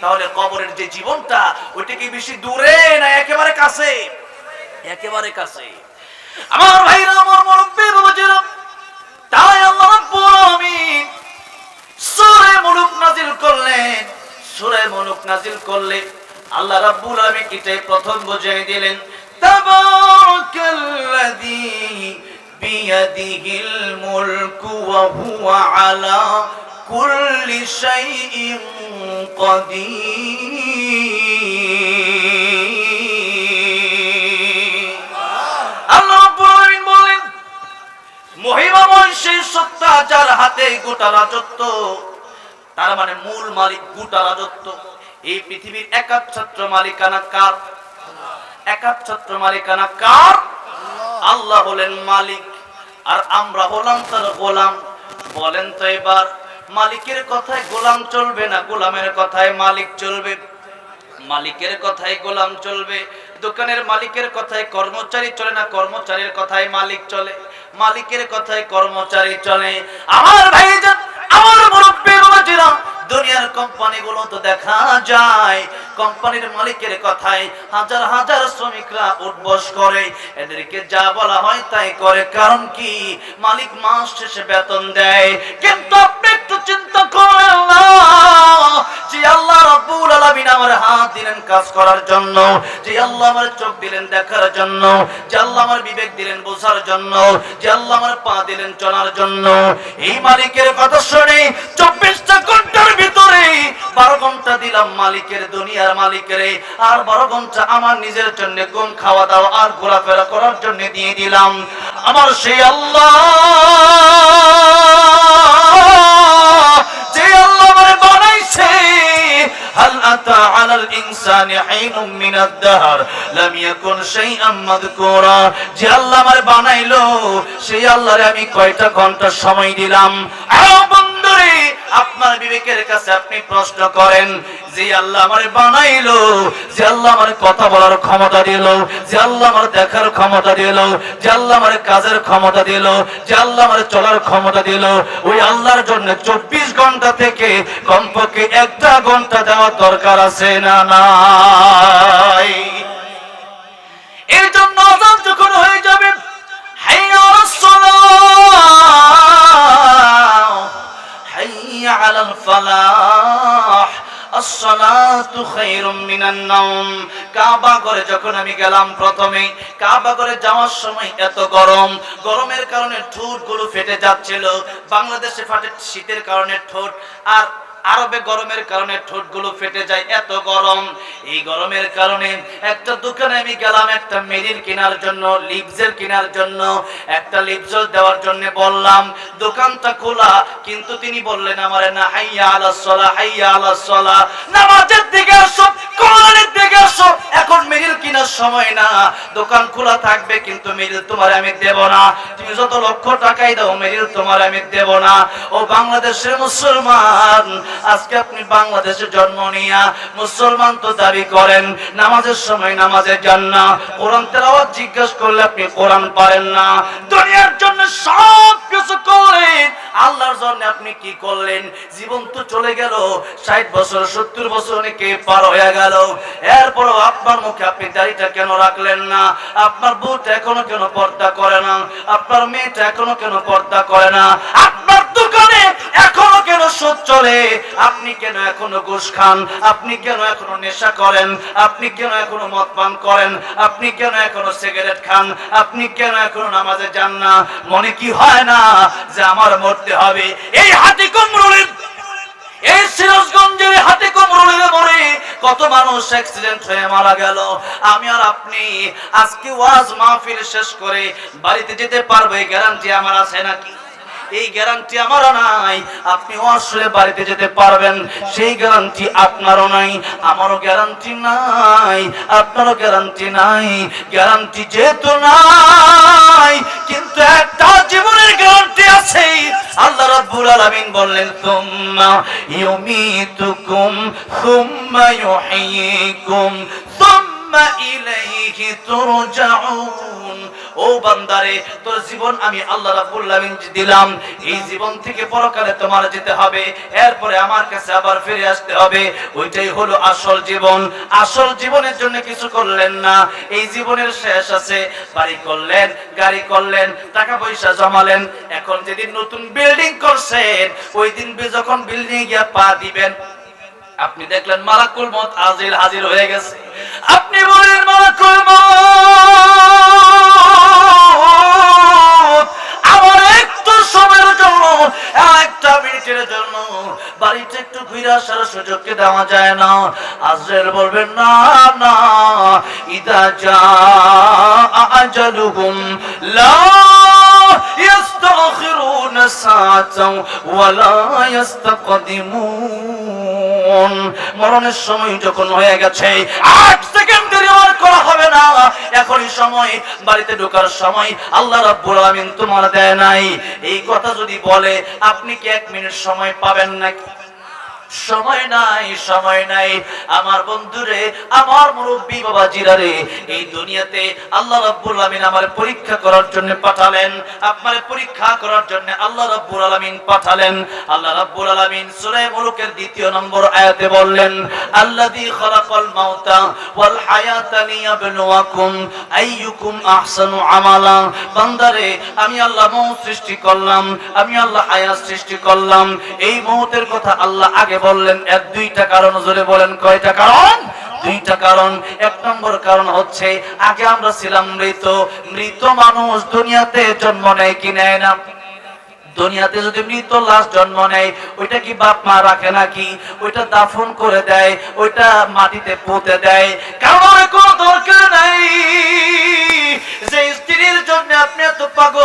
তাহলে কবরের যে জীবনটা, ওইটা বেশি দূরে না একেবারে কাছে? একেবারে কাছে। আমার ভাইরা তাই আল্লাহ রাব্বুল আলামিন সূরা মুলুক নাজিল করলেন। করলেন আল্লাহ রাব্বুল আলামিন এটাই প্রথম বুঝিয়ে দিলেন। আল্লাহ রাব্বুল বলেন মহিমাময় সেই সত্তা যার হাতে গোটা রাজত্ব, তার মানে মূল মালিক গোটা রাজত্ব। এই পৃথিবীর একাচ্ছত্র মালিকানা কার? একাচ্ছত্র মালিকানা কার? আল্লাহ হলেন মালিক। আর আমরা হলাম তার গোলাম। বলেন তো এবার, মালিকের কথায় গোলাম চলবে না গোলামের কথায় মালিক চলবে? মালিকের কথায় গোলাম চলবে। দোকানের মালিকের কথায় কর্মচারী চলে না কর্মচারীর কথায় মালিক চলে? মালিকের কথায় কর্মচারী চলে। আমার ভাইজান, আমার মুরব্বী দুনিয়ার কোম্পানিগুলো তো দেখা যায়। কোম্পানির মালিকের কথায় হাজার হাজার শ্রমিকরা উঠবস করে। এদেরকে যা বলা হয় তাই করে। কারণ কি? মালিক মাস শেষে বেতন দেয়। কিন্তু আপনি একটু চিন্তা করেন যে আল্লাহ আলামিন আমার হাত দিলেন কাজ করার জন্য, যে আল্লাহ আমার চোখ দিলেন দেখার জন্য, যে আল্লাহ আমার বিবেক দিলেন বোঝার জন্য, যে আল্লাহ আমার পা দিলেন চলার জন্য। এই মালিকের কথা শুনে চব্বিশটা ঘণ্টার ভিতরে বারো ঘণ্টা দিলাম মালিকের দুনিয়ার মালিকের, আর বারো ঘণ্টা আমার নিজের জন্য ঘুম খাওয়া দাওয়া আর ঘোরাফেরা করার জন্য দিয়ে দিলাম। আমার সেই আল্লাহ هل أتى على الإنسان حين من الدهر لم يكن شيئا مذكورا যে আল্লাহ আমার বানাইলো সেই আল্লাহরে আমি কয়টা ঘন্টা সময় দিলাম আও বন্ধুরে আপনার বিবেকের কাছে আপনি প্রশ্ন করেন, যে আল্লাহ আমার বানাইলো, যে আল্লাহ আমার কথা বলার ক্ষমতা দিল, যে আল্লাহ আমার দেখার ক্ষমতা দিল, যে আল্লাহ আমার কাজের ক্ষমতা দিল, যে আল্লাহ আমার চলার ক্ষমতা দিল, ওই আল্লাহর জন্য চব্বিশ ঘণ্টা থেকে কমপক্ষে একটা ঘণ্টা দেওয়ার দরকার আছে না এর জন্য ফালাহ, আসসালাতু যখন আমি গেলাম প্রথমে, কাবা করে যাওয়ার সময় এত গরম। গরমের কারণে ঠোঁটগুলো ফেটে যাচ্ছিল। বাংলাদেশে ফাটে শীতের কারণে ঠোঁট। আর আরবে গরমের কারণে ঠোঁটগুলো ফেটে যায়, এত গরম। এই গরমের কারণে একটা দোকানে আমি গেলাম, একটা মেরিন কেনার জন্য, লিপজেল কেনার জন্য, একটা লিপজেল দেওয়ার জন্য বললাম, দোকানটা খোলা। কিন্তু তিনি বললেন আমারে, না, হাইয়া আলাস সালাহ, হাইয়া আলাস সালাহ। নামাজের দিকে আসো কোরআনের দিকে আসো, এখন মেরিল কেনার সময় না। দোকান খোলা থাকবে, কিন্তু মেরিল তোমার আমি দেব না। তুমি যত লক্ষ টাকাই দাও, মেরিল তোমার আমি দেব না। ও বাংলাদেশের মুসলমান, আজকে আপনি বাংলাদেশে জন্ম নিয়া মুসলমান তো দাবি করেন, নামাজের সময় নামাজে যান না। কোরআন তেলাওয়াত জিজ্ঞেস করলে আপনি কোরআন পারেন না। দুনিয়ার জন্য সব কিছু করলেন আল্লাহর জন্য আপনি কি করলেন? জীবন তো চলে গেল, ষাট বছর, সত্তর বছর অনেকে পার হয়ে গেল। এরপরও আপনার মুখে আপনি দাড়িটা কেন রাখলেন না? আপনার বুট এখনও কেন পর্দা করে না? আপনার মেয়েটা এখনও কেন পর্দা করে না? আপনার দোকানে এখনও কেন সুদ চলে? আপনি কেন এখনও ঘুষ খান? আপনি কেন এখনও নেশা করেন? আপনি কেন এখনও মদ পান করেন? আপনি কেন এখনও সিগারেট খান? আপনি কেন এখনও নামাজে যান না? মনে কি হয় না যে আমার মরতে হবে? এই হাতি কুমরুলের এই সিরাজগঞ্জের হাতে কোমরুলের মরে কত মানুষ অ্যাক্সিডেন্ট হয়ে মারা গেল। আমি আর আপনি আজকে ওয়াজ মাহফিল শেষ করে বাড়িতে যেতে পারব গ্যারান্টি আমার আছে নাকি? এই গ্যারান্টি আমারও নাই। আপনি আসলে বাড়িতে যেতে পারবেন, সেই গ্যারান্টি আপনারও নাই, আমারও গ্যারান্টি নাই, আপনারও গ্যারান্টি নাই। গ্যারান্টি যেহেতু নাই, কিন্তু একটা জীবনের গ্যারান্টি আছে। আল্লাহ রাব্বুল আলামিন বললেন তুম্মা ইউমিতুকুম, সুম্মা ইউহয়িকুম সুম্মা ইলাইহি তুরজাউন। বান্দারে, তোর জীবন আমি আল্লাহ রাব্বুল আলামিন দিলাম, এই জীবন থেকে পরকালে তোমার যেতে হবে, এরপরে আমার কাছে আবার ফিরে আসতে হবে। ওইটাই হলো আসল জীবন। আসল জীবনের জন্য কিছু করলেন না, এই জীবনের শেষ আছে। বাড়ি করলেন, গাড়ি করলেন, টাকা পয়সা জমালেন, এখন যেদিন নতুন বিল্ডিং করছেন, ওই দিন যখন বিল্ডিং গিয়া পা দিবেন, আপনি দেখলেন মালাকুল মত হাজির হাজির হয়ে গেছে। আপনি বলেন মালাকুল মত একটা মিনিটের জন্য বাড়িতে একটু ঘুরে আসার সুযোগকে দেওয়া যায় না আজরাইল বলবেন না না ইদা যা আজালুহুম লা يستأخرون ساعة ولا يستقدمون মরণের সময় যখন হয়ে গেছে আট সেকেন্ড সময়, বাড়িতে ঢোকার সময়, আল্লাহ রাব্বুল আলামিন তোমার দেয় নাই। এই কথা যদি বলে, আপনি কি এক মিনিট সময় পাবেন নাকি? সময় নাই সময় নাই। আমার বন্ধুরে, আমার মুরব্বী বাবা জিরারে এই দুনিয়াতে আল্লাহ রাব্বুল আলামিন আমার পরীক্ষা করার জন্য পাঠালেন। আপনার পরীক্ষা করার জন্য আল্লাহ রাব্বুল আলামিন পাঠালেন। আল্লাহ রাব্বুল আলামিন সূরা মুলুকের দ্বিতীয় নম্বর আয়াতে বললেন, আল্লাযী খালাকাল মাউতা ওয়াল হায়াতা লিয়াবলুয়াকুম আইয়ুকুম আহসানু আমালা। বান্দারে, আমি আল্লাহ মৌত সৃষ্টি করলাম, আমি আল্লাহ হায়াত সৃষ্টি করলাম। এই মৌতের কথা আল্লাহ আগে বললেন, এক দুইটা কারণ, জোরে বলেন, কয়টা কারণ? দুইটা কারণ। এক নম্বর কারণ হচ্ছে, আগে আমরা ছিলাম মৃত। মৃত মানুষ দুনিয়াতে জন্ম নেয় কি নেয় না? দুনিয়াতে যদি মৃত লাশ জন্ম নেয়, ওইটা কি বাপ মা রাখে নাকি? ওইটা দাফন করে দেয়, ওইটা মাটিতে পুঁতে দেয়। কারণ কোনো দরকার নাই। যে স্ত্রীর জন্য আপনি এত পাগল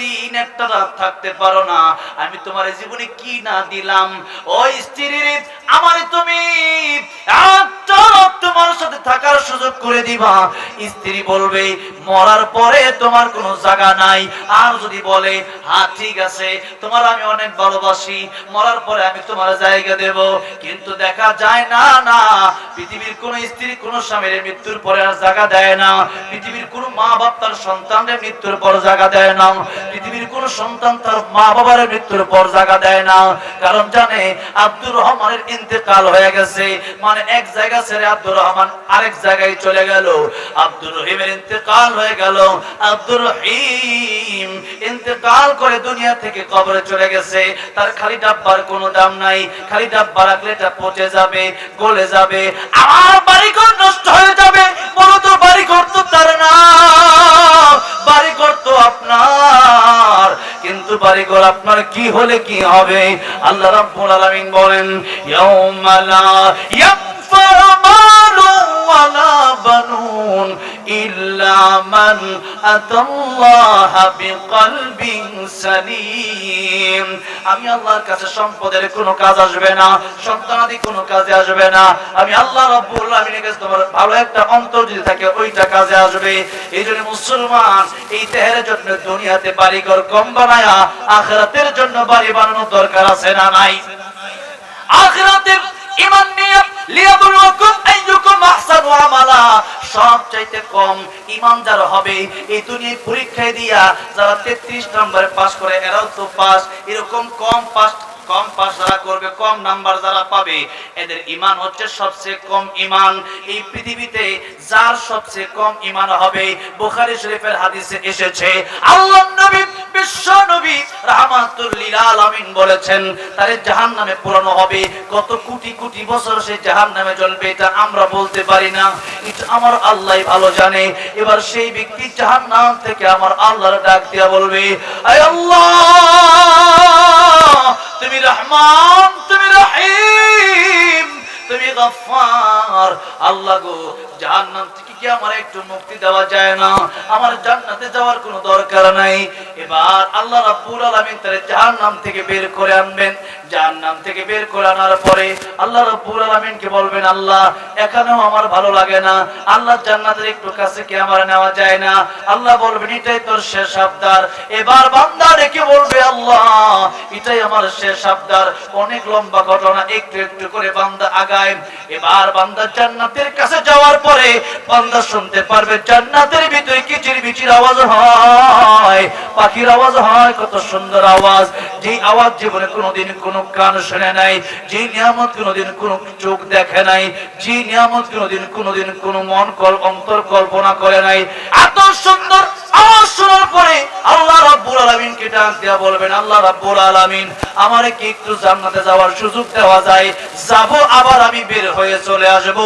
দিন, একটা থাকতে পারো না। আমি তোমার জীবনে কি না দিলাম? ওই স্ত্রী রে, আমার তুমি একটা তোমার সাথে থাকার সুযোগ করে দিবা। স্ত্রী বলবে মরার পরে তোমার কোনো জায়গা নাই। আর যদি বলে হ্যাঁ ঠিক আছে, তোমার আমি অনেক ভালোবাসি, মরার পরে আমি তোমার জায়গা দেব। কিন্তু দেখা যায়, না না, পৃথিবীর কোন স্ত্রী কোন স্বামীর মৃত্যুর পরে আর জায়গা দেয় না। পৃথিবীর কোন মা বাপ তার সন্তানের মৃত্যুর পর জায়গা দেয় না। পৃথিবীর কোন সন্তান তার মা বাবার মৃত্যুর পর জায়গা দেয় না। কারণ জানে, আব্দুর রহমানের ইন্তেকাল হয়ে গেছে। মানে এক জায়গা ছেড়ে আব্দুর রহমান আরেক জায়গায় চলে গেল। আব্দুর রহিমের ইন্তেকাল হয়ে গেল। আব্দুর রহিম ইন্তেকাল করে দুনিয়া থেকে কবরে চলে গেছে। তার খালি ডাব্বার কোনো দাম নাই। খালি ডাব্বা রাখলে এটা পচে যাবে, গলে যাবে। আমার বাড়িঘর নষ্ট হয়ে যাবে। বলো তো, বাড়িঘর তো তার না। বাড়িঘর তো আপনার। কিন্তু বাড়িঘর আপনার কি হলে কি হবে? আল্লাহ রাব্বুল আলামিন বলেন, ইয়াউমা লা ইল্লা মান আতাল্লাহা বিকলবিন সালিম। আমি আল্লাহর কাছে সম্পদের কোনো কাজ আসবে না, সন্তানাদি কোনো কাজে আসবে না। আমি আল্লাহ রাব্বুল আলামিনের কাছে তোমার ভালো একটা অন্তর যদি থাকে, ওইটা কাজে আসবে। এই জন্য মুসলমান, এই দেহের জন্য দুনিয়াতে বাড়িঘর কম বানায়া আখিরাতের জন্য বাড়ি বানানোর দরকার আছে না নাই? আখিরাতের ঈমান সবচাইতে কম ঈমান যার হবে, এই দুনিয়ায় পরীক্ষায় দিয়া যারা 33 নম্বরে পাস করে, এরাও তো পাস এরকম কম পাস কম পাস যারা করবে, কম নাম্বার যারা পাবে, এদের ইমান হচ্ছে সবচেয়ে কম ইমান এই পৃথিবীতে যার সবচেয়ে কম ইমান হবে শরীফের হাদিসে এসেছে বিশ্ব নবী বলেছেন, তারে জাহান্নামে পুরানো হবে কত কোটি কোটি বছর সে জাহান্নামে জ্বলবে এটা আমরা বলতে পারি না। এটা আমার আল্লাহই ভালো জানে। এবার সেই ব্যক্তি জাহান্নাম থেকে আমার আল্লাহর ডাক দিয়া বলবে আল্লাহ, তুমি রহমান, তুমি রহিম, তুমি গফফার। আল্লাহ গো, জাহান্নাম থেকে কি আমার একটু মুক্তি দেওয়া যায় না? আমার জান্নাতে যাওয়ার কোনো দরকার নাই। এবার আল্লাহ রাব্বুল আলামিন তারে জাহান্নাম থেকে বের করে আনবেন। জাহান্নাম থেকে বের করে আনার পরে আল্লাহ রাব্বুল আলামিনকে বলবেন, আল্লাহ, এখানেও আমার ভালো লাগে না। আল্লাহ জান্নাতের একটু কাছে কি আমার নেওয়া যায় না? আল্লাহ বলবেন, এটাই তোর শেষ আবদার। এবার বান্দা ডেকে বলবে, আল্লাহ, এটাই আমার শেষ আবদার। অনেক লম্বা ঘটনা, একটু একটু করে বান্দা আগায়। এবার বান্দা জান্নাতের কাছে যাওয়ার পরে বান্দা শুনতে পারবে, জান্নাতের ভিতরে কিচির বিচির আওয়াজ হয়, পাখির আওয়াজ হয়, কত সুন্দর আওয়াজ। যে আওয়াজ জীবনে কোনোদিন কোনো কান শুনে নাই, যে নিয়ামত কোনোদিন কোনো চোখ দেখে নাই, যে নিয়ামত কোনোদিন কোনোদিন কোনো মন কল অন্তর কল্পনা করে নাই। এত সুন্দর আল্লাহ কি একটু জান্নাতে যাওয়ার সুযোগ দেওয়া যায়? যাব, আবার আমি বের হয়ে চলে আসব।